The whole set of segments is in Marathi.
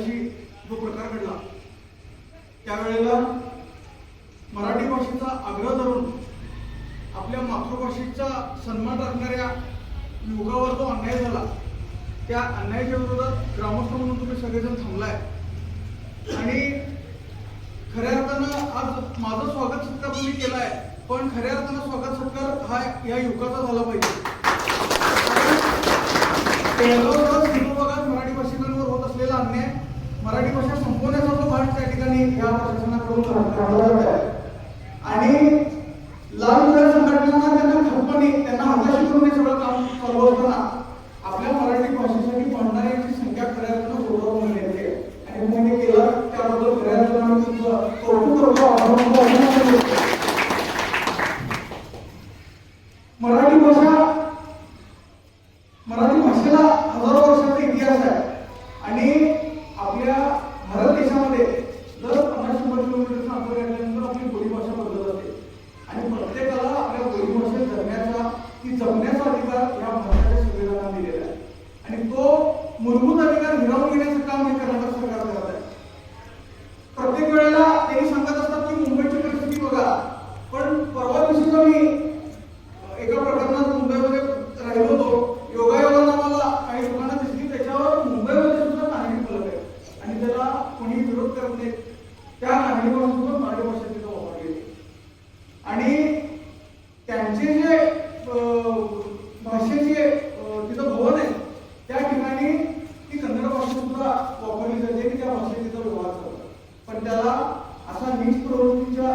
वर्षी जो प्रकार घडला त्यावेळेला मराठी भाषेचा आग्रह धरून आपल्या मातृभाषेचा सन्मान राखणाऱ्या युगावर जो अन्याय झाला त्या अन्यायाच्या विरोधात ग्रामस्थ म्हणून तुम्ही सगळेजण थांबलाय. आणि खऱ्या अर्थानं आज माझं स्वागत सत्कार तुम्ही केला आहे पण खऱ्या अर्थानं स्वागत सत्कार हा या युगाचा झाला पाहिजे. मराठी भाषिकांवर होत असलेला अन्याय मराठी भाषा संपवण्याचा जो भाग त्या ठिकाणी या प्रशासनाकडून হদিস আমাদের पण त्याला असा नीच प्रवृत्तीच्या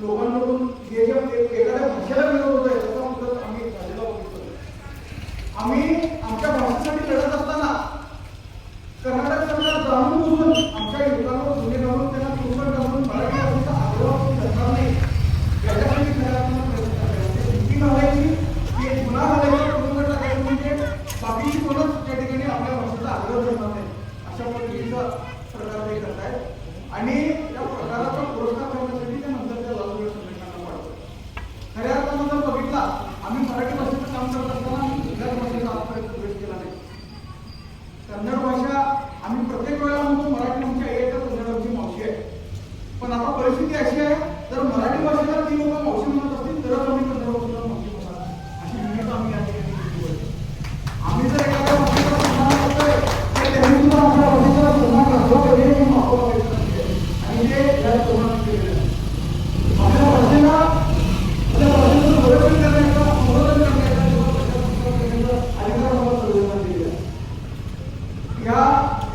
लोकांकडून जे जे एखाद्या भाषेला विरोध होत आहे त्याचा मुद्दा आम्ही झालेला बघितलं आम्ही प्रकारे करतायत. आणि या प्रकाराचा पुरस्कार करण्यासाठी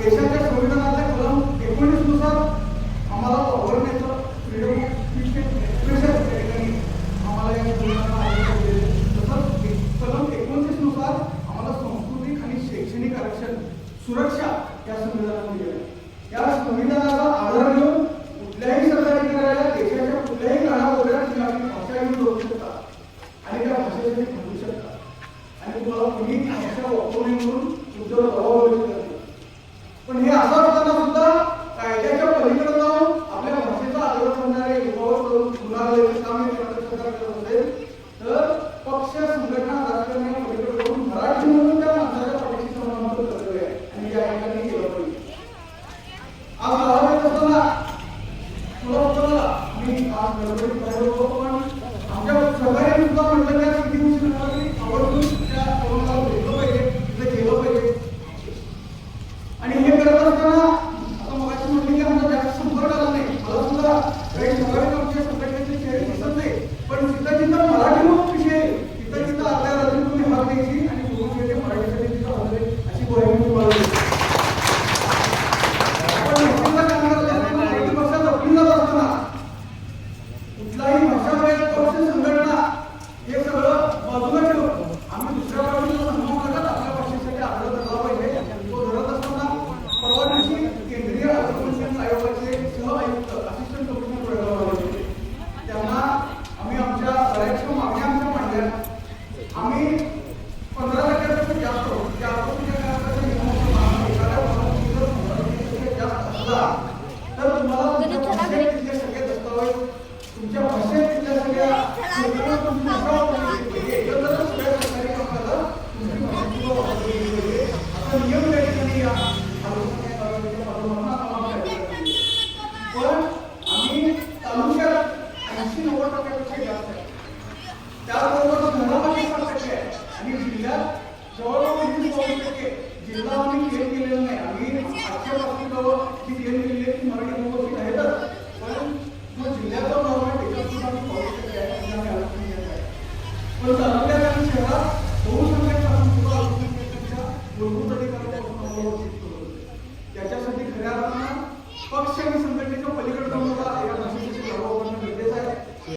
देशाच्या संविधानाच्या कलम एकोणीसनुसार आम्हाला वावरण्याचं फ्रीडम एक्सप्रेशन त्या ठिकाणी आम्हाला या तसंच कलम एकोणतीसनुसार आम्हाला सांस्कृतिक आणि शैक्षणिक आरक्षण सुरक्षा या संविधानात दिली आहे. या संविधानाचा आधार घेऊन कुठल्याही सरकारी करायला देशाच्या कुठल्याही कानाकोऱ्यात भाषा पण हे असं असताना सुद्धा कायद्याच्या पलीकडे जाऊन आपल्या भाषेचा आदर करणारे करत असेल तर पक्ष संघटना राजकारणी पलीकडे जाऊन मराठी म्हणून त्या माणसाच्या पाठीशी समाधान करतोय आणि या ठिकाणी केलं पाहिजे आज लावायचं असताना मी आज गडबडीत पाहिजे जिल्हा आणि खेळ केलेलं नाही आम्ही आठवड्यापासून किती खेळ केले